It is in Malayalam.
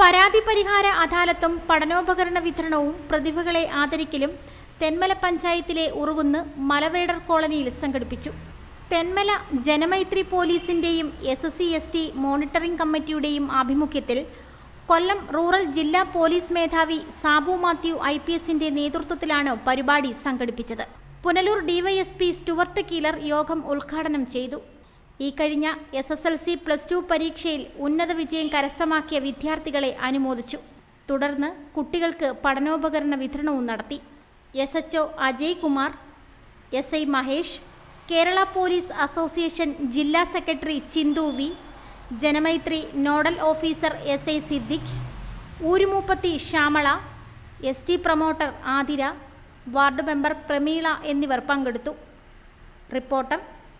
പരാതി പരിഹാര അദാലത്തും പഠനോപകരണ വിതരണവും പ്രതിഭകളെ ആദരിക്കലും തെന്മല പഞ്ചായത്തിലെ ഉറുകുന്ന് മലവേടർ കോളനിയിൽ സംഘടിപ്പിച്ചു. തെന്മല ജനമൈത്രി പോലീസിന്റെയും S S C S T monitoring കമ്മിറ്റിയുടെയും ആഭിമുഖ്യത്തിൽ കൊല്ലം റൂറൽ ജില്ലാ പോലീസ് മേധാവി സാബു മാത്യു ഐ പി എസിന്റെ നേതൃത്വത്തിലാണ് പരിപാടി സംഘടിപ്പിച്ചത്. പുനലൂർ ഡിവൈഎസ്പി സ്റ്റുവർട്ട് കീലർ യോഗം ഉദ്ഘാടനം ചെയ്തു. ഈ കഴിഞ്ഞ S S L C plus two പരീക്ഷയിൽ ഉന്നത വിജയം കരസ്ഥമാക്കിയ വിദ്യാർത്ഥികളെ അനുമോദിച്ചു. തുടർന്ന് കുട്ടികൾക്ക് പഠനോപകരണ വിതരണവും നടത്തി. S H O Ajay Kumar S I Mahesh Kerala police association ജില്ലാ secretary Chinthu V Janamaithri nodal officer S I Siddique ഊരുമൂപ്പത്തി Shyamala S T promoter Athira ward member Pramila എന്നിവർ പങ്കെടുത്തു. റിപ്പോർട്ടർ